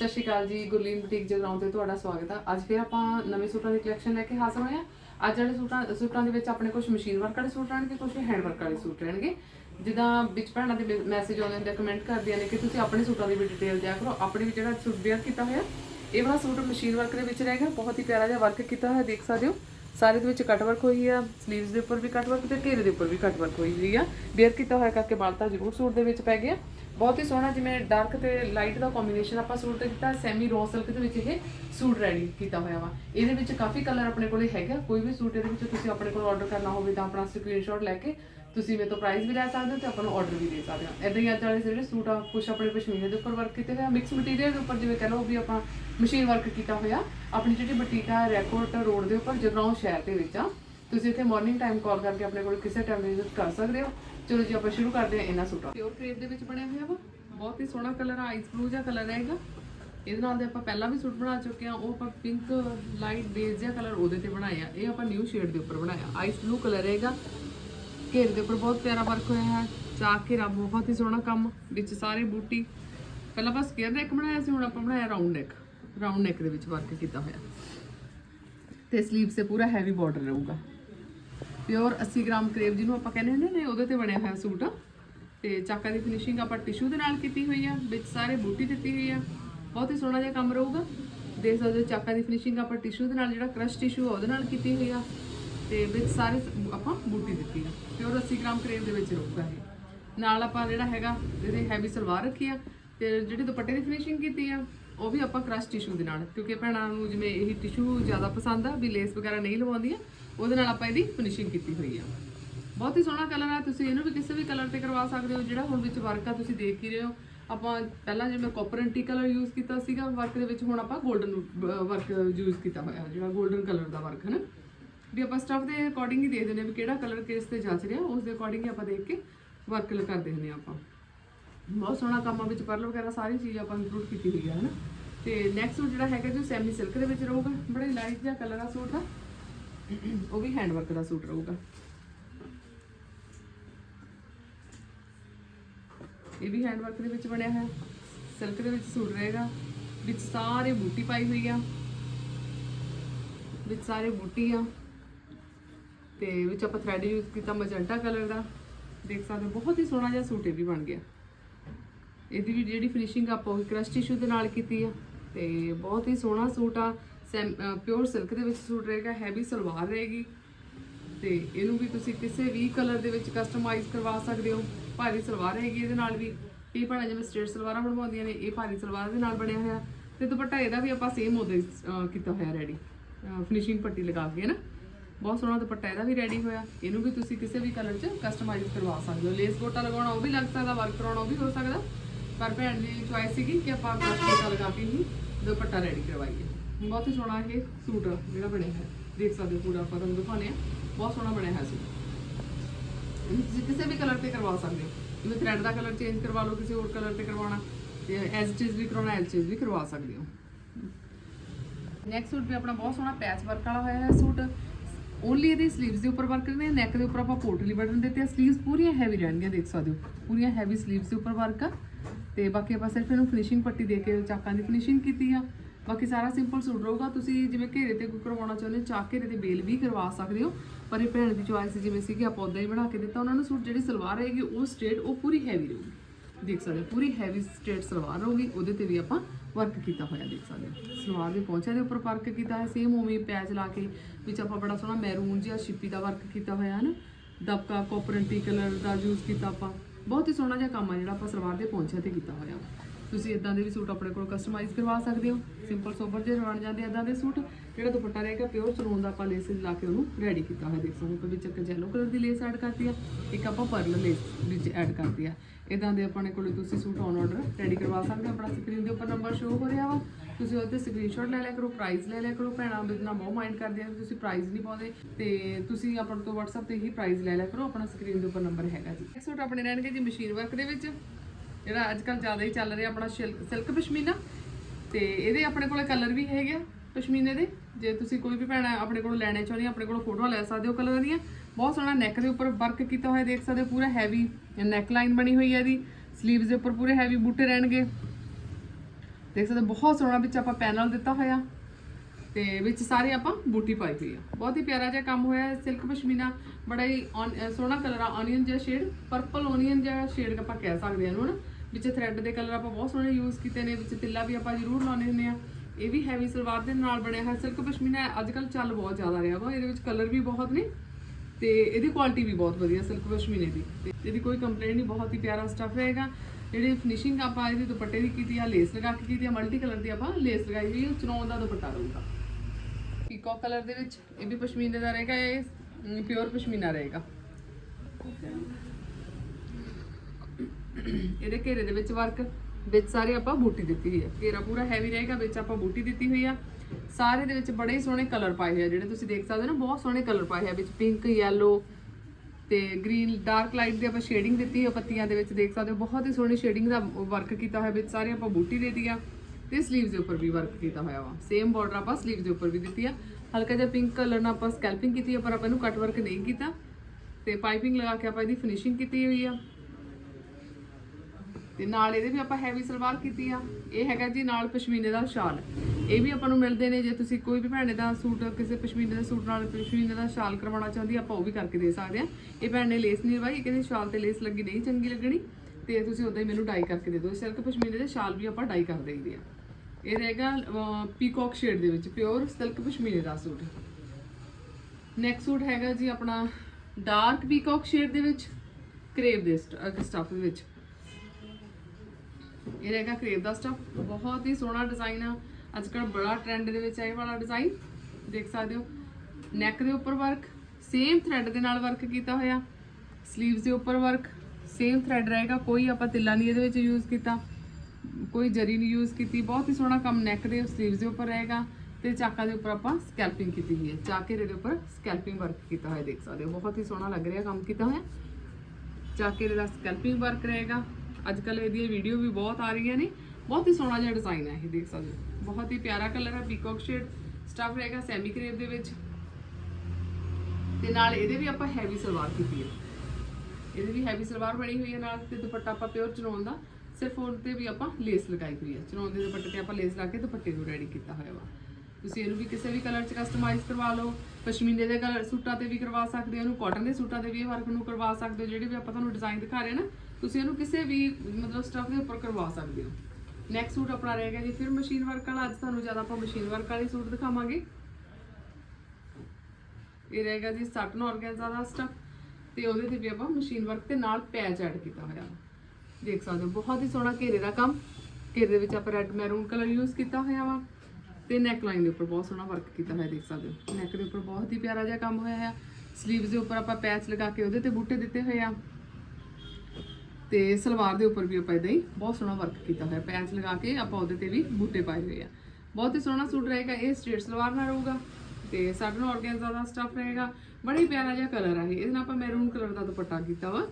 ਸਤਿ ਸ਼੍ਰੀ ਅਕਾਲ ਜੀ, ਗੁਰਲੀਨ ਬੁਟੀਕ ਜਗਰਾਉਂ ਤੇ ਤੁਹਾਡਾ ਸਵਾਗਤ ਆ। ਅੱਜ ਫਿਰ ਆਪਾਂ ਨਵੇਂ ਸੂਟਾਂ ਦੀ ਕਲੈਕਸ਼ਨ ਲੈ ਕੇ ਹਾਜ਼ਰ ਹੋਏ ਹਾਂ ਅੱਜ ਵਾਲੇ ਸੂਟਾਂ ਸੂਟਾਂ ਦੇ ਵਿੱਚ ਆਪਣੇ ਕੁਝ ਮਸ਼ੀਨ ਵਰਕ ਵਾਲੇ ਸੂਟ ਰਹਿਣਗੇ ਕੁਝ ਹੈਂਡ ਵਰਕ ਵਾਲੇ ਸੂਟ ਰਹਿਣਗੇ। ਜਿੱਦਾਂ ਵਿੱਚ ਭੈਣਾਂ ਦੇ ਮੈਸੇਜ ਆਉਂਦੇ ਨੇ ਕਮੈਂਟ ਕਰਦੀਆਂ ਨੇ ਕਿ ਤੁਸੀਂ ਆਪਣੇ ਸੂਟਾਂ ਦੀ ਵੀ ਡਿਟੇਲ ਦਿਆ ਕਰੋ। ਆਪਣੇ ਵੀ ਜਿਹੜਾ ਸੂਟ ਵੇਅਰ ਕੀਤਾ ਹੋਇਆ, ਇਹ ਵਾਲਾ ਸੂਟ ਮਸ਼ੀਨ ਵਰਕ ਦੇ ਵਿੱਚ ਰਹੇਗਾ ਬਹੁਤ ਹੀ ਪਿਆਰਾ ਜਿਹਾ ਵਰਕ ਕੀਤਾ ਹੋਇਆ, ਦੇਖ ਸਕਦੇ ਹੋ। ਸਾਰੇ ਦੇ ਵਿੱਚ ਕੱਟ ਵਰਕ ਹੋਈ ਆ 슬ੀਵਸ ਦੇ ਉੱਪਰ ਵੀ ਕੱਟ ਵਰਕ ਤੇ ਘੇਰੇ ਦੇ ਉੱਪਰ ਵੀ ਕੱਟ ਵਰਕ ਹੋਈ ਹੋਈ ਆ। ਵੇਅਰ ਕੀਤਾ ਹੋਇਆ ਕਰਕੇ ਬਾਲ ਜ਼ਰੂਰ ਸੂਟ ਦੇ ਵਿੱਚ ਪੈ ਗਿਆ। ਬਹੁਤ ਹੀ ਸੋਹਣਾ ਜਿਵੇਂ ਡਾਰਕ ਤੇ ਲਾਈਟ ਦਾ ਕੰਬੀਨੇਸ਼ਨ ਆਪਾਂ ਸੂਟ ਤੇ ਕੀਤਾ ਸੈਮੀ ਰੋ ਸਿਲਕ ਦੇ ਵਿੱਚ ਇਹ ਸੂਟ ਰੈਡੀ ਕੀਤਾ ਹੋਇਆ ਵਾ। ਇਹਦੇ ਵਿੱਚ ਕਾਫੀ ਕਲਰ ਆਪਣੇ ਕੋਲੇ ਹੈਗਾ ਕੋਈ ਵੀ ਸੂਟ ਇਹਦੇ ਵਿੱਚ ਤੁਸੀਂ ਆਪਣੇ ਕੋਲ ਆਰਡਰ ਕਰਨਾ ਹੋਵੇ ਤਾਂ ਆਪਣਾ ਸਕਰੀਨਸ਼ਾਟ ਲੈ ਕੇ ਤੁਸੀਂ ਮੇਰੇ ਤੋਂ ਪ੍ਰਾਈਸ ਵੀ ਲੈ ਸਕਦੇ ਹੋ ਤੇ ਆਪਾਂ ਨੂੰ ਆਰਡਰ ਵੀ ਦੇ ਸਕਦੇ ਹੋ। ਇਦਾਂ ਹੀ ਅੱਜ ਵਾਲੇ ਜਿਹੜੇ ਸੂਟ ਆ, ਕੁਛ ਆਪਣੇ ਪਸ਼ਮੀਨੇ ਦੇ ਉੱਪਰ ਵਰਕ ਕੀਤੇ ਹੋਇਆ ਮਿਕਸ ਮਟੀਰੀਅਲ ਦੇ ਉੱਪਰ ਜਿਵੇਂ ਕਹ ਲਓ ਵੀ ਆਪਾਂ ਮਸ਼ੀਨ ਵਰਕ ਕੀਤਾ ਹੋਇਆ। ਆਪਣੀ ਜਿਹੜੀ ਬੁਟੀਕ ਆ ਰੈਕੋਰਡ ਰੋਡ ਦੇ ਉੱਪਰ ਜਗਰਾਉਂ ਸ਼ਹਿਰ ਦੇ ਵਿੱਚ ਆ। ਤੁਸੀਂ ਇੱਥੇ ਮਾਰਨਿੰਗ ਟਾਈਮ ਕਾਲ ਕਰਕੇ ਆਪਣੇ ਕੋਲ ਕਿਸੇ ਟਾਈਮ ਵਿਜ਼ਿਟ ਕਰ ਸਕਦੇ ਹੋ। ਚਲੋ ਜੀ, ਆਪਾਂ ਸ਼ੁਰੂ ਕਰਦੇ ਹਾਂ ਇਹਨਾਂ ਸੂਟਾਂ। ਪਿਓਰ ਕ੍ਰੇਪ ਦੇ ਵਿੱਚ ਬਣਿਆ ਹੋਇਆ ਵਾ। ਬਹੁਤ ਹੀ ਸੋਹਣਾ ਕਲਰ ਆ ਆਈਸ ਬਲੂ ਜਿਹਾ ਕਲਰ ਰਹੇਗਾ ਇਹਦੇ। ਨਾਲ ਦੇ ਆਪਾਂ ਪਹਿਲਾਂ ਵੀ ਸੂਟ ਬਣਾ ਚੁੱਕੇ ਆ ਉਹ ਆਪਾਂ ਪਿੰਕ ਲਾਈਟ ਬੇਜ ਜਿਹਾ ਕਲਰ ਉਹਦੇ ਤੇ ਬਣਾਇਆ। ਇਹ ਆਪਾਂ ਨਿਊ ਸ਼ੇਡ ਦੇ ਉੱਪਰ ਬਣਾਇਆ। ਆਈਸ ਬਲੂ ਕਲਰ ਰਹੇਗਾ ਘੇਰ ਦੇ ਉੱਪਰ ਬਹੁਤ ਪਿਆਰਾ ਵਰਕ ਹੋਇਆ ਹੈ। ਚਾਕ ਘੇਰਾ ਬਹੁਤ ਹੀ ਸੋਹਣਾ ਕੰਮ। ਵਿੱਚ ਸਾਰੇ ਬੂਟੀ। ਪਹਿਲਾਂ ਆਪਾਂ ਸਕੇਅਰ ਨੈਕ ਬਣਾਇਆ ਸੀ, ਹੁਣ ਆਪਾਂ ਬਣਾਇਆ ਰਾਉਂਡ ਨੈਕ ਰਾਉਂਡ ਨੈਕ ਦੇ ਵਿੱਚ ਵਰਕ ਕੀਤਾ ਹੋਇਆ। ਤੇ 슬ੀਵਸ ਤੇ ਪੂਰਾ ਹੈਵੀ ਬਾਰਡਰ ਰਹੂਗਾ। ਪਿਓਰ 80 ਗ੍ਰਾਮ ਕਰੇਵ ਜਿਹਨੂੰ ਆਪਾਂ ਕਹਿੰਦੇ ਹੁੰਦੇ ਨੇ, ਉਹਦੇ ਤੇ ਬਣਿਆ ਹੋਇਆ ਸੂਟ। ਆ ਤੇ ਚਾਕਾ ਦੀ ਫਿਨਿਸ਼ਿੰਗ ਆਪਾਂ ਟਿਸ਼ੂ ਦੇ ਨਾਲ ਕੀਤੀ ਹੋਈ ਆ, ਵਿੱਚ ਸਾਰੇ ਬੂਟੀ ਦਿੱਤੀ ਹੋਈ ਆ। ਬਹੁਤ ਹੀ ਸੋਹਣਾ ਜਿਹਾ ਕੰਮ ਰਹੂਗਾ। ਦੇਖ ਸਕਦੇ ਹੋ ਚਾਕਾ ਦੀ ਫਿਨਿਸ਼ਿੰਗ ਆਪਾਂ ਟਿਸ਼ੂ ਦੇ ਨਾਲ, ਜਿਹੜਾ ਕ੍ਰਸ਼ ਟਿਸ਼ੂ ਆ, ਉਹਦੇ ਨਾਲ ਕੀਤੀ ਹੋਈ ਆ। ਤੇ ਵਿੱਚ ਸਾਰੇ ਆਪਾਂ ਬੂਟੀ ਦਿੱਤੀ ਆ। ਪਿਓਰ 80 ਗ੍ਰਾਮ ਕਰੇਵ ਦੇ ਵਿੱਚ ਰਹੂਗਾ ਇਹ। ਨਾਲ ਆਪਾਂ ਜਿਹੜਾ ਹੈਗਾ, ਇਹਦੇ ਹੈਵੀ ਸਲਵਾਰ ਰੱਖੀ ਆ। ਤੇ ਜਿਹੜੀ ਦੁਪੱਟੇ ਦੀ ਫਿਨਿਸ਼ਿੰਗ ਕੀਤੀ ਆ, ਉਹ ਵੀ ਆਪਾਂ ਕ੍ਰਸ਼ ਟਿਸ਼ੂ ਦੇ ਨਾਲ। ਕਿਉਂਕਿ ਭੈਣਾਂ ਨੂੰ ਜਿਵੇਂ ਇਹ ਟਿਸ਼ੂ ਜ਼ਿਆਦਾ ਪਸੰਦ ਆ, ਵੀ ਲੇਸ ਵਗੈਰਾ ਨਹੀਂ ਲਵਾਉਂਦੀਆਂ। ਉਹਦੇ ਨਾਲ ਆਪਾਂ ਇਹਦੀ ਫਿਨਿਸ਼ਿੰਗ ਕੀਤੀ ਹੋਈ ਆ। ਬਹੁਤ ਹੀ ਸੋਹਣਾ ਕਲਰ ਆ, ਤੁਸੀਂ ਇਹਨੂੰ ਵੀ ਕਿਸੇ ਵੀ ਕਲਰ ਤੇ ਕਰਵਾ ਸਕਦੇ ਹੋ, ਜਿਹੜਾ ਹੁਣ ਵਿੱਚ ਵਰਕ ਆ ਤੁਸੀਂ ਦੇਖ ਹੀ ਰਹੇ ਹੋ। ਆਪਾਂ ਪਹਿਲਾਂ ਜਿਵੇਂ ਕਾਪਰ ਐਂਟੀ ਕਲਰ ਯੂਜ਼ ਕੀਤਾ ਸੀਗਾ ਵਰਕ ਦੇ ਵਿੱਚ ਹੁਣ ਆਪਾਂ 골ਡਨ ਵਰਕ ਯੂਜ਼ ਕੀਤਾ ਹੋਇਆ, ਜਿਹੜਾ 골ਡਨ ਕਲਰ ਦਾ ਵਰਕ ਹੈ ਨਾ ਵੀ ਆਪਾਂ ਸਟਫ ਦੇ ਅਕੋਰਡਿੰਗ ਹੀ ਦੇ ਦਿੰਦੇ ਹਾਂ ਵੀ ਕਿਹੜਾ ਕਲਰ ਕਿਸ ਤੇ ਜੱਚ ਰਿਹਾ, ਉਸ ਦੇ ਅਕੋਰਡਿੰਗ ਹੀ ਆਪਾਂ ਦੇਖ ਕੇ ਵਰਕ ਕਰਦੇ ਹੁੰਦੇ ਹਾਂ ਆਪਾਂ। ਬਹੁਤ ਸੋਹਣਾ ਕੰਮਾਂ ਵਿੱਚ ਪਰਲ ਵਗੈਰਾ ਸਾਰੀ ਚੀਜ਼ ਆਪਾਂ ਇੰਕਲੂਡ ਕੀਤੀ ਹੋਈ ਹੈ ਹਨਾ? ਤੇ ਨੈਕਸਟ ਸੂਟ ਜਿਹੜਾ ਹੈਗਾ ਜੋ ਸੈਮੀ ਸਿਲਕ ਦੇ ਵਿੱਚ ਰਹੂਗਾ, ਬੜਾ ਲਾਈਟ ਜਿਹਾ ਕਲਰ ਆ ਸੂਟ ਦਾ। ਉਹ ਵੀ ਹੈਂਡ ਵਰਕ ਦਾ ਸੂਟ ਰਹੂਗਾ। ਇਹ ਵੀ ਹੈਂਡ ਵਰਕ ਦੇ ਵਿੱਚ ਬਣਿਆ ਹੈ ਸਿਲਕ ਦੇ ਵਿੱਚ ਸੂਟ ਰਹੇਗਾ। ਵਿੱਚ ਸਾਰੇ ਬੂਟੀ ਪਾਈ ਹੋਈ ਆ। ਵਿੱਚ ਸਾਰੇ ਬੂਟੀ ਆ। ਤੇ ਵਿੱਚ ਆਪਾਂ ਥ੍ਰੈਡ ਯੂਜ਼ ਕੀਤਾ ਮਜੰਟਾ ਕਲਰ ਦਾ। ਦੇਖ ਸਕਦੇ ਹੋ, ਬਹੁਤ ਹੀ ਸੋਹਣਾ ਜਿਹਾ ਸੂਟ ਇਹ ਵੀ ਬਣ ਗਿਆ। ਇਹਦੀ ਵੀ ਜਿਹੜੀ ਫਿਨਿਸ਼ਿੰਗ ਆਪਾਂ ਉਹ ਕ੍ਰਸ਼ ਟਿਸ਼ੂ ਦੇ ਨਾਲ ਕੀਤੀ ਆ। ਤੇ ਬਹੁਤ ਹੀ ਸੋਹਣਾ ਸੂਟ ਆ। ਪਿਓਰ ਸਿਲਕ ਦੇ ਵਿੱਚ ਸੂਟ ਰਹੇਗਾ ਹੈਵੀ ਸਲਵਾਰ ਰਹੇਗੀ। ਤੇ ਇਹਨੂੰ ਵੀ ਤੁਸੀਂ ਕਿਸੇ ਵੀ ਕਲਰ ਦੇ ਵਿੱਚ ਕਸਟਮਾਈਜ਼ ਕਰਵਾ ਸਕਦੇ ਹੋ। ਭਾਰੀ ਸਲਵਾਰ ਹੈਗੀ ਇਹਦੇ ਨਾਲ ਵੀ। ਇਹ ਭਾਣਾ ਜਿਵੇਂ ਸਟੇਟ ਸਲਵਾਰਾਂ ਬਣਵਾਉਂਦੀਆਂ ਨੇ, ਇਹ ਭਾਰੀ ਸਲਵਾਰ ਦੇ ਨਾਲ ਬਣਿਆ ਹੋਇਆ। ਤੇ ਦੁਪੱਟਾ ਇਹਦਾ ਵੀ ਆਪਾਂ ਸੇਮ ਉਹਦੇ ਕੀਤਾ ਹੋਇਆ ਰੈਡੀ ਫਿਨਿਸ਼ਿੰਗ ਪੱਟੀ ਲਗਾ ਕੇ ਨਾ ਬਹੁਤ ਸੋਹਣਾ ਦੁਪੱਟਾ ਇਹਦਾ ਵੀ ਰੈਡੀ ਹੋਇਆ। ਇਹਨੂੰ ਵੀ ਤੁਸੀਂ ਕਿਸੇ ਵੀ ਕਲਰ 'ਚ ਕਸਟਮਾਈਜ਼ ਕਰਵਾ ਸਕਦੇ ਹੋ। ਲੇਸ ਗੋਟਾ ਲਗਾਉਣਾ ਉਹ ਵੀ ਲੱਗ ਸਕਦਾ ਵਰਕ ਕਰਾਉਣਾ ਉਹ ਵੀ ਹੋ ਸਕਦਾ। ਪਰ ਭੈਣ ਦੀ ਚੁਆਇਸ ਸੀਗੀ ਕਿ ਆਪਾਂ ਕਸਟ ਲਗਾ ਕੇ ਹੀ ਦੁਪੱਟਾ ਰੈਡੀ ਕਰਵਾਈਏ। ਬਹੁਤ ਹੀ ਸੋਹਣਾ ਇਹ ਸੂਟ ਜਿਹੜਾ ਬਣਿਆ ਹੈ। ਦੇਖ ਸਕਦੇ ਹੋ ਪੂਰਾ ਆਪਾਂ, ਤੁਹਾਨੂੰ ਦਿਖਾਉਂਦੇ ਆ ਬਹੁਤ ਸੋਹਣਾ ਬਣਿਆ ਹੈ ਸੂਟ। ਕਿਸੇ ਵੀ ਕਲਰ ਤੇ ਕਰਵਾ ਸਕਦੇ ਹੋ। ਜਿਵੇਂ ਥ੍ਰੈਡ ਦਾ ਕਲਰ ਚੇਂਜ ਕਰਵਾ ਲਓ, ਕਿਸੇ ਹੋਰ ਕਲਰ ਤੇ ਕਰਵਾਉਣਾ। ਤੇ ਐਸ ਚੀਜ਼ ਵੀ ਕਰਵਾਉਣਾ ਐਲ ਚੇਂਜ ਵੀ ਕਰਵਾ ਸਕਦੇ ਹੋ। ਨੈਕਸਟ ਸੂਟ ਵੀ ਆਪਣਾ ਬਹੁਤ ਸੋਹਣਾ ਪੈਚ ਵਰਕ ਵਾਲਾ ਹੋਇਆ ਹੈ ਸੂਟ। ਓਨਲੀ ਇਹਦੇ ਸਲੀਵਸ ਦੇ ਉੱਪਰ ਵਰਕ ਕਰਨੇ ਆ ਨੈਕ ਦੇ ਉੱਪਰ ਆਪਾਂ ਪੋਟਲੀ ਬਟਨ ਦਿੱਤੇ ਆ ਸਲੀਵਸ ਪੂਰੀਆਂ ਹੈਵੀ ਰਹਿਣਗੀਆਂ, ਦੇਖ ਸਕਦੇ ਹੋ। ਪੂਰੀਆਂ ਹੈਵੀ ਸਲੀਵਸ ਦੇ ਉੱਪਰ ਵਰਕ ਆ ਤੇ ਬਾਕੀ ਆਪਾਂ ਸਿਰਫ ਇਹਨੂੰ ਫਿਨਿਸ਼ਿੰਗ ਪੱਟੀ ਦੇ ਕੇ, ਚਾਕਾਂ ਦੀ ਫਿਨਿਸ਼ਿੰਗ ਕੀਤੀ ਆ। ਬਾਕੀ ਸਾਰਾ ਸਿੰਪਲ ਸੂਟ ਰਹੂਗਾ। ਤੁਸੀਂ ਜਿਵੇਂ ਘੇਰੇ ਤੇ ਕੋਈ ਕਰਵਾਉਣਾ ਚਾਹੁੰਦੇ ਹੋ ਚਾਹ ਘੇਰੇ ਤੇ ਬੇਲ ਵੀ ਕਰਵਾ ਸਕਦੇ ਹੋ। ਪਰ ਇਹ ਭੈਣ ਦੀ ਚੁਆਇਸ ਜਿਵੇਂ ਸੀ ਕਿ ਆਪਾਂ ਉਦਾਂ ਹੀ ਬਣਾ ਕੇ ਦਿੱਤਾ। ਉਹਨਾਂ ਨੂੰ ਸੂਟ ਜਿਹੜੀ ਸਲਵਾਰ ਰਹੇਗੀ, ਉਹ ਸਟ੍ਰੇਟ ਉਹ ਪੂਰੀ ਹੈਵੀ ਰਹੂਗੀ। ਦੇਖ ਸਕਦੇ ਹੋ, ਪੂਰੀ ਹੈਵੀ ਸਟ੍ਰੇਟ ਸਲਵਾਰ ਰਹੂਗੀ। ਉਹਦੇ ਤੇ ਵੀ ਆਪਾਂ ਵਰਕ ਕੀਤਾ ਹੋਇਆ ਦੇਖ ਸਕਦੇ ਹੋ। ਸਲਵਾਰ ਦੇ ਪਹੁੰਚੇ ਦੇ ਉੱਪਰ ਵਰਕ ਕੀਤਾ ਹੈ ਸੇਮ ਉਵੇਂ ਹੀ ਪੈਚ ਲਾ ਕੇ, ਵਿੱਚ ਆਪਾਂ ਬੜਾ ਸੋਹਣਾ ਮੈਰੂਨ ਜਿਹਾ ਸ਼ਿੱਪੀ ਦਾ ਵਰਕ ਕੀਤਾ ਹੋਇਆ ਹੈ ਨਾ ਦਬਕਾ ਕੋਪਰੈਂਟੀ ਕਲਰ ਦਾ ਯੂਜ਼ ਕੀਤਾ ਆਪਾਂ। ਬਹੁਤ ਹੀ ਸੋਹਣਾ ਜਿਹਾ ਕੰਮ ਆ ਜਿਹੜਾ ਆਪਾਂ ਸਲਵਾਰ ਦੇ ਪਹੁੰਚੇ ਤੇ ਕੀਤਾ ਹੋਇਆ। ਤੁਸੀਂ ਇਦਾਂ ਦੇ ਵੀ ਸੂਟ ਆਪਣੇ ਕੋਲ ਕਸਟਮਾਈਜ਼ ਕਰਵਾ ਸਕਦੇ ਹੋ। ਸਿੰਪਲ ਸੋਬਰ ਜਿਹੇ ਬਣ ਜਾਂਦੇ ਇਦਾਂ ਦੇ ਸੂਟ। ਜਿਹੜਾ ਦੁਪੱਟਾ ਰਹੇਗਾ ਪਿਓਰ ਚਰੋਨ ਦਾ ਆਪਾਂ ਲੇਸਿਸ ਲਾ ਕੇ ਉਹਨੂੰ ਰੈਡੀ ਕੀਤਾ ਹੋਇਆ ਦੇਖ ਸਕਦੇ ਹੋ। ਵਿੱਚ ਇੱਕ ਜੈਲੋ ਕਲਰ ਦੀ ਲੇਸ ਐਡ ਕਰਤੀ ਆ, ਇੱਕ ਆਪਾਂ ਪਰਲ ਲੇਸ ਵਿੱਚ ਐਡ ਕਰਤੀ ਆ। ਇਦਾਂ ਦੇ ਆਪਣੇ ਕੋਲ ਤੁਸੀਂ ਸੂਟ ਔਨ ਆਰਡਰ ਰੈਡੀ ਕਰਵਾ ਸਕਦੇ ਹੋ। ਆਪਣਾ ਸਕਰੀਨ ਦੇ ਉੱਪਰ ਨੰਬਰ ਸ਼ੋ ਹੋ ਰਿਹਾ ਵਾ। ਤੁਸੀਂ ਉਹਦੇ ਸਕਰੀਨਸ਼ਾਟ ਲੈ ਲਿਆ ਕਰੋ ਪ੍ਰਾਈਸ ਲੈ ਲਿਆ ਕਰੋ। ਭੈਣਾਂ ਬਿਨਾਂ ਬਹੁਤ ਮਾਈਂਡ ਕਰਦੀਆਂ ਨੇ ਤੁਸੀਂ ਪ੍ਰਾਈਸ ਨਹੀਂ ਪਾਉਂਦੇ। ਤੇ ਤੁਸੀਂ ਆਪਣੇ ਤੋਂ WhatsApp ਤੇ ਹੀ ਪ੍ਰਾਈਸ ਲੈ ਲਿਆ ਕਰੋ। ਆਪਣਾ ਸਕਰੀਨ ਦੇ ਉੱਪਰ ਨੰਬਰ ਹੈਗਾ ਜੀ। ਇਹ ਸੂਟ ਆਪਣੇ ਰਹਿਣਗੇ ਜੀ ਮਸ਼ੀਨ ਵਰਕ ਦੇ ਵਿੱਚ। ਜਿਹੜਾ ਅੱਜ ਕੱਲ ਜ਼ਿਆਦਾ ਹੀ ਚੱਲ ਰਿਹਾ ਆਪਣਾ ਸਿਲਕ ਪਸ਼ਮੀਨਾ, ਤੇ ਇਹਦੇ ਆਪਣੇ ਕੋਲੇ ਕਲਰ ਵੀ ਹੈਗੇ ਆ ਪਸ਼ਮੀਨੇ ਦੇ। ਜੇ ਤੁਸੀਂ ਕੋਈ ਵੀ ਭੈਣ ਆਪਣੇ ਕੋਲ ਲੈਣੇ ਚਾਹੁੰਦੀ ਆਪਣੇ ਕੋਲ ਫੋਟੋਆਂ ਲੈ ਸਕਦੇ ਹੋ ਕਲਰ ਦੀਆਂ। ਬਹੁਤ ਸੋਹਣਾ ਨੈਕ ਦੇ ਉੱਪਰ ਵਰਕ ਕੀਤਾ ਹੋਇਆ ਦੇਖ ਸਕਦੇ ਹੋ, ਪੂਰਾ ਹੈਵੀ ਨੈਕ ਲਾਈਨ ਬਣੀ ਹੋਈ ਹੈ ਇਹਦੀ। 슬ੀਵਸ ਦੇ ਉੱਪਰ ਪੂਰੇ ਹੈਵੀ ਬੂਟੇ ਰਹਿਣਗੇ। ਦੇਖ ਸਕਦੇ ਬਹੁਤ ਸੋਹਣਾ ਵਿੱਚ ਆਪਾਂ ਪੈਨਲ ਦਿੱਤਾ ਹੋਇਆ। ਤੇ ਵਿੱਚ ਸਾਰੇ ਆਪਾਂ ਬੂਟੀ ਪਾਈ ਹੋਈ ਆ। ਬਹੁਤ ਹੀ ਪਿਆਰਾ ਜਿਹਾ ਕੰਮ ਹੋਇਆ ਸਿਲਕ ਪਸ਼ਮੀਨਾ। ਬੜਾ ਹੀ ਔਨ- ਸੋਹਣਾ ਕਲਰ ਆ ਓਨੀਅਨ ਜਿਹਾ ਸ਼ੇਡ ਪਰਪਲ ਓਨੀਅਨ ਜਿਹਾ ਸ਼ੇਡ ਆਪਾਂ ਕਹਿ ਸਕਦੇ ਹਾਂ ਇਹਨੂੰ ਨਾ ਵਿੱਚ ਥ੍ਰੈਡ ਦੇ ਕਲਰ ਆਪਾਂ ਬਹੁਤ ਸੋਹਣੇ ਯੂਜ਼ ਕੀਤੇ ਨੇ, ਵਿੱਚ ਤਿੱਲਾ ਵੀ ਆਪਾਂ ਜ਼ਰੂਰ ਲਾਉਣੇ ਹੁੰਦੇ ਆ ਇਹ ਵੀ ਹੈਵੀ ਸਲਵਾਰ ਦੇ ਨਾਲ ਬਣਿਆ ਹੋਇਆ ਸਿਲਕ ਪਸ਼ਮੀਨਾ ਅੱਜ ਕੱਲ ਚੱਲ ਬਹੁਤ ਜ਼ਿਆਦਾ ਰਿਹਾ ਵਾ, ਇਹਦੇ ਵਿੱਚ ਕਲਰ ਵੀ ਬਹੁਤ ਨੇ ਤੇ ਇਹਦੀ ਕੁਆਲਿਟੀ ਵੀ ਬਹੁਤ ਵਧੀਆ ਸਿਲਕ ਪਸ਼ਮੀਨੇ ਦੀ। ਤੇ ਇਹਦੀ ਕੋਈ ਕੰਪਲੇਂਟ ਨਹੀਂ, ਬਹੁਤ ਹੀ ਪਿਆਰਾ ਸਟੱਫ ਰਹੇਗਾ ਜਿਹੜੀ ਫਿਨਿਸ਼ਿੰਗ ਆਪਾਂ ਇਹਦੀ ਦੁਪੱਟੇ ਦੀ ਕੀਤੀ ਆ ਲੇਸ ਲਗਾ ਕੇ ਕੀਤੀ ਆ ਮਲਟੀ ਕਲਰ ਦੀ ਆਪਾਂ ਲੇਸ ਲਗਾਈ ਹੋਈ ਹੈ ਚਨੌਨ ਦਾ ਦੁਪੱਟਾ ਰਹੂਗਾ। ਪੀਕੌਕ ਕਲਰ ਦੇ ਵਿੱਚ, ਇਹ ਵੀ ਪਸ਼ਮੀਨੇ ਦਾ ਰਹੇਗਾ, ਇਹ ਪਿਓਰ ਪਸ਼ਮੀਨਾ ਰਹੇਗਾ। ਇਹਦੇ ਘੇਰੇ ਦੇ ਵਿੱਚ ਵਰਕ ਵਿੱਚ ਸਾਰੇ ਆਪਾਂ ਬੂਟੀ ਦਿੱਤੀ ਹੋਈ ਹੈ ਘੇਰਾ ਪੂਰਾ ਹੈਵੀ ਰਹੇਗਾ, ਵਿੱਚ ਆਪਾਂ ਬੂਟੀ ਦਿੱਤੀ ਹੋਈ ਆ। ਸਾਰੇ ਦੇ ਵਿੱਚ ਬੜੇ ਹੀ ਸੋਹਣੇ ਕਲਰ ਪਾਏ ਹੋਏ ਆ, ਜਿਹੜੇ ਤੁਸੀਂ ਦੇਖ ਸਕਦੇ ਹੋ ਨਾ, ਬਹੁਤ ਸੋਹਣੇ ਕਲਰ ਪਾਏ ਹੋਏ ਆ। ਵਿੱਚ ਪਿੰਕ ਯੈਲੋ ਤੇ ਗ੍ਰੀਨ ਡਾਰਕ ਲਾਈਟ ਦੀ ਆਪਾਂ ਸ਼ੇਡਿੰਗ ਦਿੱਤੀ ਹੈ ਪੱਤੀਆਂ ਦੇ ਵਿੱਚ, ਦੇਖ ਸਕਦੇ ਹੋ, ਬਹੁਤ ਹੀ ਸੋਹਣੀ ਸ਼ੇਡਿੰਗ ਦਾ ਵਰਕ ਕੀਤਾ ਹੋਇਆ, ਵਿੱਚ ਸਾਰੇ ਆਪਾਂ ਬੂਟੀ ਦੇ ਦਿੱਤੀ ਆ। ਤੇ 슬ੀਵਸ ਦੇ ਉੱਪਰ ਵੀ ਵਰਕ ਕੀਤਾ ਹੋਇਆ ਵਾ। ਸੇਮ ਬਾਰਡਰ ਆਪਾਂ 슬ੀਵਸ ਦੇ ਉੱਪਰ ਵੀ ਦਿੱਤੀ ਆ। ਹਲਕਾ ਜਿਹਾ ਪਿੰਕ ਕਲਰ ਨਾਲ ਆਪਾਂ ਸਕੈਲਪਿੰਗ ਕੀਤੀ ਆ, ਪਰ ਆਪਾਂ ਇਹਨੂੰ ਕੱਟ ਵਰਕ ਨਹੀਂ ਕੀਤਾ। ਤੇ ਪਾਈਪਿੰਗ ਲਗਾ ਕੇ ਆਪਾਂ ਇਹਦੀ ਫਿਨਿਸ਼ਿੰਗ ਕੀਤੀ ਹੋਈ ਆ। ਤੇ ਨਾਲ ਇਹਦੇ ਵੀ ਆਪਾਂ ਹੈਵੀ ਸਲਵਾਰ ਕੀਤੀ ਆ। ਇਹ ਹੈਗਾ ਜੀ ਨਾਲ ਪਸ਼ਮੀਨੇ ਦਾ ਸ਼ਾਲ। ਇਹ ਵੀ ਆਪਾਂ ਨੂੰ ਮਿਲਦੇ ਨੇ, ਜੇ ਤੁਸੀਂ ਕੋਈ ਵੀ ਭੈਣੇ ਦਾ ਸੂਟ, ਕਿਸੇ ਪਸ਼ਮੀਨੇ ਦੇ ਸੂਟ ਨਾਲ ਪਸ਼ਮੀਨੇ ਦਾ ਸ਼ਾਲ ਕਰਵਾਉਣਾ ਚਾਹੁੰਦੀ ਆਪਾਂ ਉਹ ਵੀ ਕਰਕੇ ਦੇ ਸਕਦੇ ਆ। ਇਹ ਭੈਣ ਨੇ ਲੇਸ ਨਹੀਂ ਲਵਾਈ, ਇਹ ਕਹਿੰਦੀ ਸ਼ਾਲ ਤੇ ਲੇਸ ਲੱਗੀ ਨਹੀਂ, ਚੰਗੀ ਲੱਗਣੀ। ਤੇ ਤੁਸੀਂ ਉਦਾਂ ਹੀ ਮੈਨੂੰ ਡਾਈ ਕਰਕੇ ਦੇ ਦਿਓ। ਸਿਲਕ ਪਸ਼ਮੀਨੇ ਦੇ ਸ਼ਾਲ ਵੀ ਆਪਾਂ ਡਾਈ ਕਰ ਦੇਈਦੇ ਆ। ਇਹ ਰਹੇਗਾ ਪੀਕੌਕ ਸ਼ੇਡ ਦੇ ਵਿੱਚ ਪਿਓਰ ਸਿਲਕ ਪਸ਼ਮੀਨੇ ਦਾ ਸੂਟ। ਨੈਕਸਟ ਸੂਟ ਹੈਗਾ ਜੀ ਆਪਣਾ ਡਾਰਕ ਪੀਕੌਕ ਸ਼ੇਡ ਦੇ ਵਿੱਚ ਕਰੇਵ ਦੇ ਸਟਫ ਦੇ ਵਿੱਚ। ਇਹ ਰਹੇਗਾ ਕਰੇਵ ਦਾ ਸਟਫ ਬਹੁਤ ਹੀ ਸੋਹਣਾ ਡਿਜ਼ਾਈਨ ਆ। ਅੱਜ ਕੱਲ ਬੜਾ ਟ੍ਰੈਂਡ ਦੇ ਵਿੱਚ ਹੈ ਇਹ ਵਾਲਾ ਡਿਜ਼ਾਈਨ ਦੇਖ ਸਕਦੇ ਹੋ। ਨੈਕ ਦੇ ਉੱਪਰ ਵਰਕ ਸੇਮ ਥ੍ਰੈਡ ਦੇ ਨਾਲ ਵਰਕ ਕੀਤਾ ਹੋਇਆ। 슬ੀਵਸ ਦੇ ਉੱਪਰ ਵਰਕ ਸੇਮ ਥ੍ਰੈਡ ਰਹੇਗਾ। ਕੋਈ ਆਪਾਂ ਤਿੱਲਾ ਨਹੀਂ ਇਹਦੇ ਵਿੱਚ ਯੂਜ਼ ਕੀਤਾ। ਕੋਈ ਜਰੀ ਨਹੀਂ ਯੂਜ਼ ਕੀਤੀ। ਬਹੁਤ ਹੀ ਸੋਹਣਾ ਕੰਮ ਨੈਕ ਦੇ 슬ੀਵਸ ਦੇ ਉੱਪਰ ਰਹੇਗਾ। ਤੇ ਚਾਕਾਂ ਦੇ ਉੱਪਰ ਆਪਾਂ ਸਕੈਲਪਿੰਗ ਕੀਤੀ ਹੋਈ ਹੈ। ਚਾਕੇ ਦੇ ਉੱਪਰ ਸਕੈਲਪਿੰਗ ਵਰਕ ਕੀਤਾ ਹੋਇਆ। ਦੇਖ ਸਕਦੇ ਹੋ। ਬਹੁਤ ਹੀ ਸੋਹਣਾ ਲੱਗ ਰਿਹਾ ਕੰਮ ਕੀਤਾ ਹੋਇਆ। ਚਾਕੇ ਦਾ ਸਕੈਲਪਿੰਗ ਵਰਕ ਰਹੇਗਾ। ਅੱਜ ਕੱਲ ਇਹਦੀਆਂ ਵੀਡੀਓ ਵੀ ਬਹੁਤ ਆ ਰਹੀਆਂ ਨੇ। ਬਹੁਤ ਹੀ ਸੋਹਣਾ ਜਿਹਾ ਡਿਜ਼ਾਈਨ ਹੈ ਇਹ, ਦੇਖ ਸਕਦੇ ਹੋ। ਬਹੁਤ ਹੀ ਪਿਆਰਾ ਕਲਰ ਹੈ ਪੀਕੌਕ ਸ਼ੇਡ ਸਟਫ ਰਹੇਗਾ ਸੈਮੀ ਕਰੇਪ ਦੇ ਵਿੱਚ। ਤੇ ਨਾਲ ਇਹਦੇ ਵੀ ਆਪਾਂ ਹੈਵੀ ਸਲਵਾਰ ਕੀਤੀ ਹੈ। ਇਹਦੇ ਵੀ ਹੈਵੀ ਸਲਵਾਰ ਬਣੀ ਹੋਈ ਹੈ ਨਾਲ ਤੇ ਦੁਪੱਟਾ ਆਪਾਂ ਪਿਓਰ ਚਨੌਨ ਦਾ। ਸਿਰਫ ਉਹਦੇ ਵੀ ਆਪਾਂ ਲੇਸ ਲਗਾਈ ਹੋਈ ਹੈ। ਚਨੌਨ ਦੇ ਦੁਪੱਟੇ ਤੇ ਆਪਾਂ ਲੇਸ ਲਾ ਕੇ ਦੁਪੱਟੇ ਨੂੰ ਰੈਡੀ ਕੀਤਾ ਹੋਇਆ ਵਾ। ਤੁਸੀਂ ਇਹਨੂੰ ਵੀ ਕਿਸੇ ਵੀ ਕਲਰ 'ਚ ਕਸਟਮਾਈਜ਼ ਕਰਵਾ ਲਓ। ਪਸ਼ਮੀਨੇ ਦੇ ਕਲਰ ਸੂਟਾਂ ਤੇ ਵੀ ਕਰਵਾ ਸਕਦੇ ਹੋ, ਇਹਨੂੰ ਕਾਟਨ ਦੇ ਸੂਟਾਂ ਤੇ ਵੀ ਇਹ ਵਰਕ ਨੂੰ ਕਰਵਾ ਸਕਦੇ ਹੋ। ਜਿਹੜੇ ਵੀ ਆਪਾਂ ਤੁਹਾਨੂੰ ਡਿਜ਼ਾਈਨ ਦਿਖਾ ਰਹੇ ਹਾਂ ਨਾ ਤੁਸੀਂ ਇਹਨੂੰ ਕਿਸੇ ਵੀ, ਮਤਲਬ ਸਟਫ ਦੇ ਉੱਪਰ ਕਰਵਾ ਸਕਦੇ ਹੋ। ਨੈਕਸਟ ਸੂਟ ਆਪਣਾ ਰਹੇਗਾ ਜੀ। ਫਿਰ ਮਸ਼ੀਨ ਵਰਕ ਵਾਲਾ, ਅੱਜ ਤੁਹਾਨੂੰ ਜ਼ਿਆਦਾ ਆਪਾਂ ਮਸ਼ੀਨ ਵਰਕ ਵਾਲੇ ਸੂਟ ਦਿਖਾਵਾਂਗੇ। ਇਹ ਰਹੇਗਾ ਜੀ ਸਟਨ ਆਰਗੈਂਜ਼ਾ ਦਾ ਸਟਫ ਤੇ ਉਹਦੇ ਤੇ ਵੀ ਆਪਾਂ ਮਸ਼ੀਨ ਵਰਕ ਤੇ ਨਾਲ ਪੈਚ ਐਡ ਕੀਤਾ ਹੋਇਆ। ਵਾ। ਦੇਖ ਸਕਦੇ ਹੋ, ਬਹੁਤ ਹੀ ਸੋਹਣਾ ਘੇਰੇ ਦਾ ਕੰਮ। ਘੇਰੇ ਦੇ ਵਿੱਚ ਆਪਾਂ ਰੈੱਡ ਮੈਰੂਨ ਕਲਰ ਯੂਜ਼ ਕੀਤਾ ਹੋਇਆ ਵਾ। ਤੇ ਨੈਕ ਲਾਈਨ ਦੇ ਉੱਪਰ ਬਹੁਤ ਸੋਹਣਾ ਵਰਕ ਕੀਤਾ ਹੋਇਆ, ਦੇਖ ਸਕਦੇ ਹੋ। ਨੈਕ ਦੇ ਉੱਪਰ ਬਹੁਤ ਹੀ ਪਿਆਰਾ ਜਿਹਾ ਕੰਮ ਹੋਇਆ ਹੈ 슬ੀਵਸ ਦੇ ਉੱਪਰ ਆਪਾਂ ਪੈਚ ਲਗਾ ਕੇ ਉਹਦੇ ਤੇ ਬੂਟੇ ਦਿੱਤੇ ਹੋਏ ਆ। ਤੇ ਸਲਵਾਰ ਦੇ ਉੱਪਰ ਵੀ ਆਪਾਂ ਇਦਾਂ ਹੀ ਬਹੁਤ ਸੋਹਣਾ ਵਰਕ ਕੀਤਾ ਹੋਇਆ ਪੈਚ ਲਗਾ ਕੇ ਆਪਾਂ ਉਹਦੇ ਤੇ ਵੀ ਬੂਟੇ ਪਾਏ ਹੋਏ ਆ। ਬਹੁਤ ਹੀ ਸੋਹਣਾ ਸੂਟ ਰਹੇਗਾ, ਇਹ ਸਟ੍ਰੇਟ ਸਲਵਾਰ ਨਾਲ ਰਹੂਗਾ ਤੇ ਨਾਲ ਆਰਗੈਂਜ਼ਾ ਦਾ ਸਟਫ ਰਹੇਗਾ। ਬੜਾ ਹੀ ਪਿਆਰਾ ਜਿਹਾ ਕਲਰ ਆ ਇਹ, ਇਹਦੇ ਨਾਲ ਆਪਾਂ ਮੈਰੂਨ ਕਲਰ ਦਾ ਦੁਪੱਟਾ ਕੀਤਾ ਵਾ।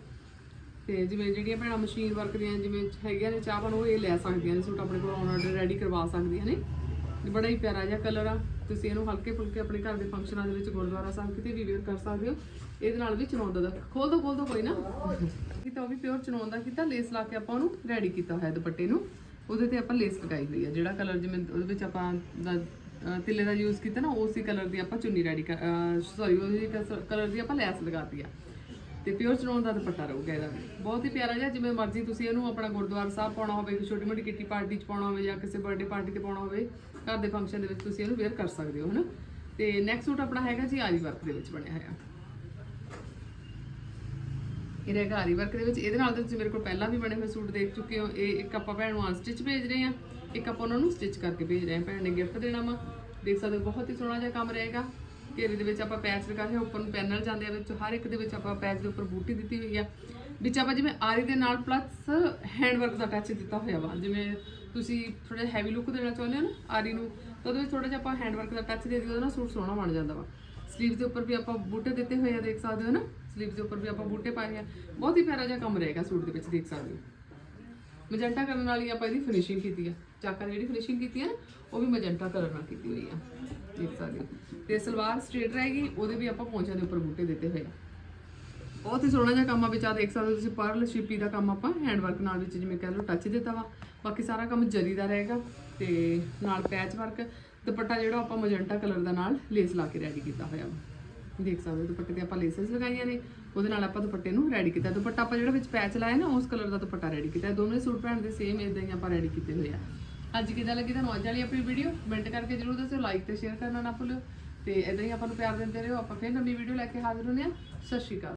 ਤੇ ਜਿਵੇਂ ਜਿਹੜੀਆਂ ਭੈਣਾਂ ਮਸ਼ੀਨ ਵਰਕ ਦੀਆਂ, ਜਿਵੇਂ ਹੈਗੀਆਂ ਨੇ ਚਾਹਵਾਂ ਉਹ ਇਹ ਲੈ ਸਕਦੀਆਂ ਨੇ, ਸੂਟ ਆਪਣੇ ਕੋਲ ਆਰਡਰ ਰੈਡੀ ਕਰਵਾ ਸਕਦੀਆਂ ਨੇ। ਬੜਾ ਹੀ ਪਿਆਰਾ ਜਿਹਾ ਕਲਰ ਆ। ਤੁਸੀਂ ਇਹਨੂੰ ਹਲਕੇ ਫੁਲਕੇ ਆਪਣੇ ਘਰ ਦੇ ਫੰਕਸ਼ਨਾਂ ਦੇ ਵਿੱਚ ਗੁਰਦੁਆਰਾ ਸਾਹਿਬ ਕਿਤੇ ਵੀ ਵੇਅਰ ਕਰ ਸਕਦੇ ਹੋ। ਇਹਦੇ ਨਾਲ ਵੀ ਚਨੌਨ ਦਾ ਖੋਲ ਦੋ ਖੋਲ ਦੋ ਕੋਈ ਨਾ। ਕੀਤਾ ਉਹ ਵੀ ਪਿਓਰ ਚਨੌਨ ਦਾ ਕੀਤਾ ਲੇਸ ਲਾ ਕੇ ਆਪਾਂ ਉਹਨੂੰ ਰੈਡੀ ਕੀਤਾ ਹੋਇਆ ਦੁਪੱਟੇ ਨੂੰ। ਉਹਦੇ ਤੇ ਆਪਾਂ ਲੇਸ ਲਗਾਈ ਹੋਈ ਆ। ਜਿਹੜਾ ਕਲਰ ਜਿਵੇਂ ਉਹਦੇ ਵਿੱਚ ਆਪਾਂ ਤਿੱਲੇ ਦਾ ਯੂਜ਼ ਕੀਤਾ ਨਾ, ਉਸੇ ਕਲਰ ਦੀ ਆਪਾਂ ਚੁੰਨੀ ਰੈਡੀ ਕਰ ਸੌਰੀ ਉਹਦੀ ਕਲਰ ਦੀ ਆਪਾਂ ਲੈਸ ਲਗਾਤੀ ਆ। ਤੇ ਪਿਓਰ ਚਨੌਨ ਦਾ ਦੁਪੱਟਾ ਰਹੂਗਾ ਇਹਦਾ ਵੀ। ਬਹੁਤ ਹੀ ਪਿਆਰਾ ਜਿਹਾ, ਜਿਵੇਂ ਮਰਜ਼ੀ ਤੁਸੀਂ ਇਹਨੂੰ ਆਪਣਾ ਗੁਰਦੁਆਰਾ ਸਾਹਿਬ ਪਾਉਣਾ ਹੋਵੇ ਛੋਟੀ ਮੋਟੀ ਕਿੱਟੀ ਪਾਰਟੀ 'ਚ ਪਾਉਣਾ ਹੋਵੇ ਜਾਂ ਕਿਸੇ ਬਰਥਡੇ ਪਾਰਟੀ ਤੇ ਪਾਉਣਾ ਹੋਵੇ। ਘਰ ਦੇ ਫੰਕਸ਼ਨ ਦੇ ਵਿੱਚ ਤੁਸੀਂ ਇਹਨੂੰ ਵੇਅਰ ਕਰ ਸਕਦੇ ਹੋ, ਹਨਾ? ਤੇ ਨੈਕਸਟ ਸੂਟ ਆਪਣਾ ਹੈਗਾ ਜੀ ਆਰੀ ਵਰਕ ਦੇ ਵਿੱਚ ਬਣਿਆ ਹੋਇਆ। ਇਹ ਰਹੇਗਾ ਆਰੀ ਵਰਕ ਦੇ ਵਿੱਚ। ਇਹਦੇ ਨਾਲ ਤਾਂ ਤੁਸੀਂ ਮੇਰੇ ਕੋਲ ਪਹਿਲਾਂ ਵੀ ਬਣੇ ਹੋਏ ਸੂਟ ਦੇਖ ਚੁੱਕੇ ਹੋ। ਇਹ ਇੱਕ ਆਪਾਂ ਭੈਣ ਨੂੰ ਅਨਸਟਿਚ ਭੇਜ ਰਹੇ ਆ ਇੱਕ ਆਪਾਂ ਉਹਨਾਂ ਨੂੰ ਸਟਿਚ ਕਰਕੇ ਭੇਜ ਰਹੇ ਆ ਭੈਣ ਨੇ ਗਿਫਟ ਦੇਣਾ ਵਾ। ਦੇਖ ਸਕਦੇ ਹੋ, ਬਹੁਤ ਹੀ ਸੋਹਣਾ ਜਿਹਾ ਕੰਮ ਰਹੇਗਾ। ਘੇਰੇ ਦੇ ਵਿੱਚ ਆਪਾਂ ਪੈਚ ਲਗਾ ਕੇ ਉੱਪਰ ਨੂੰ ਪੈਨਲ ਜਾਂਦੇ ਆ ਵਿੱਚ। ਹਰ ਇੱਕ ਦੇ ਵਿੱਚ ਆਪਾਂ ਪੈਚ ਦੇ ਉੱਪਰ ਬੂਟੀ ਦਿੱਤੀ ਹੋਈ ਆ। ਵਿੱਚ ਆਪਾਂ ਜਿਵੇਂ ਆਰੀ ਦੇ ਨਾਲ ਪਲੱਸ ਹੈਂਡ ਵਰਕ ਦਾ ਟੱਚ ਦਿੱਤਾ ਹੋਇਆ ਵਾ। ਜਿਵੇਂ ਤੁਸੀਂ ਥੋੜਾ ਹੈਵੀ ਲੁੱਕ ਦੇਣਾ ਚਾਹੁੰਦੇ ਹੋ ਨਾ ਆਰੀ ਨੂੰ, ਤਾਂ ਉਹਦੇ ਵਿੱਚ ਥੋੜਾ ਜਿਹਾ ਆਪਾਂ ਹੈਂਡ ਵਰਕ ਦਾ ਟੱਚ ਦੇ ਦਿਓ ਉਹਦੇ ਨਾਲ ਸੂਟ ਸੋਹਣਾ ਬਣ ਜਾਂਦਾ ਵਾ। ਸਲੀਵਸ ਦੇ ਉੱਪਰ ਵੀ ਆਪਾਂ ਬੂਟੇ ਦਿੱਤੇ ਹੋਏ ਆ, ਦੇਖ ਸਕਦੇ ਹੋ ਨਾ। 슬ੀਵਸ ਦੇ ਉੱਪਰ ਵੀ ਆਪਾਂ ਬੂਟੇ ਪਾਏ ਆ। ਬਹੁਤ ਹੀ ਪਿਆਰਾ ਜਿਹਾ ਕੰਮ ਰਹੇਗਾ ਸੂਟ ਦੇ ਵਿੱਚ, ਦੇਖ ਸਕਦੇ ਹੋ। ਮਜੈਂਟਾ ਕਰਨ ਨਾਲ ਹੀ ਆਪਾਂ ਇਹਦੀ ਫਿਨਿਸ਼ਿੰਗ ਕੀਤੀ ਆ। ਚਾਕਾ ਦੀ ਜਿਹੜੀ ਫਿਨਿਸ਼ਿੰਗ ਕੀਤੀ ਆ ਨਾ, ਉਹ ਵੀ ਮਜੈਂਟਾ ਕਲਰ ਨਾਲ ਕੀਤੀ ਹੋਈ ਆ। ਦੇਖ ਸਕਦੇ ਹੋ। ਤੇ ਸਲਵਾਰ ਸਟ੍ਰੇਟ ਰਹੇਗੀ, ਉਹਦੇ ਵੀ ਆਪਾਂ ਪੌਂਚਾਂ ਦੇ ਉੱਪਰ ਬੂਟੇ ਦਿੱਤੇ ਹੋਏ ਆ। ਬਹੁਤ ਹੀ ਸੋਹਣਾ ਜਿਹਾ ਕੰਮ ਆ ਵਿੱਚ ਆ ਦੇਖ ਸਕਦੇ ਹੋ ਤੁਸੀਂ ਪਰਲ ਸ਼ਿਪੀ ਦਾ ਕੰਮ ਆਪਾਂ ਹੈਂਡ ਵਰਕ ਨਾਲ ਵਿੱਚ ਜਿਵੇਂ ਕਹਿ ਲਓ ਟੱਚ ਦਿੱਤਾ ਵਾ। ਬਾਕੀ ਸਾਰਾ ਕੰਮ ਜਰੀ ਦਾ ਰਹੇਗਾ ਤੇ ਨਾਲ ਪੈਚ ਵਰਕ ਦੁਪੱਟਾ ਜਿਹੜਾ ਆਪਾਂ ਮਜੰਟਾ ਕਲਰ ਦਾ ਨਾਲ ਲੇਸ ਲਾ ਕੇ ਰੈਡੀ ਕੀਤਾ ਹੋਇਆ ਵਾ। ਦੇਖ ਸਕਦੇ ਹੋ ਦੁਪੱਟੇ ਤੇ ਆਪਾਂ ਲੇਸਸ ਲਗਾਈਆਂ ਨੇ, ਉਹਦੇ ਨਾਲ ਆਪਾਂ ਦੁਪੱਟੇ ਨੂੰ ਰੈਡੀ ਕੀਤਾ। ਦੁਪੱਟਾ ਆਪਾਂ ਜਿਹੜਾ ਵਿੱਚ ਪੈਚ ਲਾਇਆ ਨਾ, ਉਸ ਕਲਰ ਦਾ ਦੁਪੱਟਾ ਰੈਡੀ ਕੀਤਾ। ਦੋਨੇ ਸੂਟ ਭੈਣ ਦੇ ਸੇਮ ਇਦਾਂ ਹੀ ਆਪਾਂ ਰੈਡੀ ਕੀਤੇ ਹੋਏ ਆ। ਅੱਜ ਕਿਦਾਂ ਲੱਗੀ ਤੁਹਾਨੂੰ ਅੱਜ ਵਾਲੀ ਆਪਣੀ ਵੀਡੀਓ ਕਮੈਂਟ ਕਰਕੇ ਜਰੂਰ ਦੱਸਿਓ ਲਾਈਕ ਤੇ ਸ਼ੇਅਰ ਕਰਨਾ ਨਾ ਭੁੱਲਿਓ। ਤੇ ਇਦਾਂ ਹੀ ਆਪਾਂ ਨੂੰ ਪਿਆਰ ਦਿੰਦੇ ਰਹੋ। ਆਪਾਂ ਫਿਰ ਨਵੀਂ ਵੀਡੀਓ ਲੈ ਕੇ ਹਾਜ਼ਰ ਹੁੰਦੇ ਆ ਸਤਿ ਸ਼੍ਰੀ ਅਕਾਲ।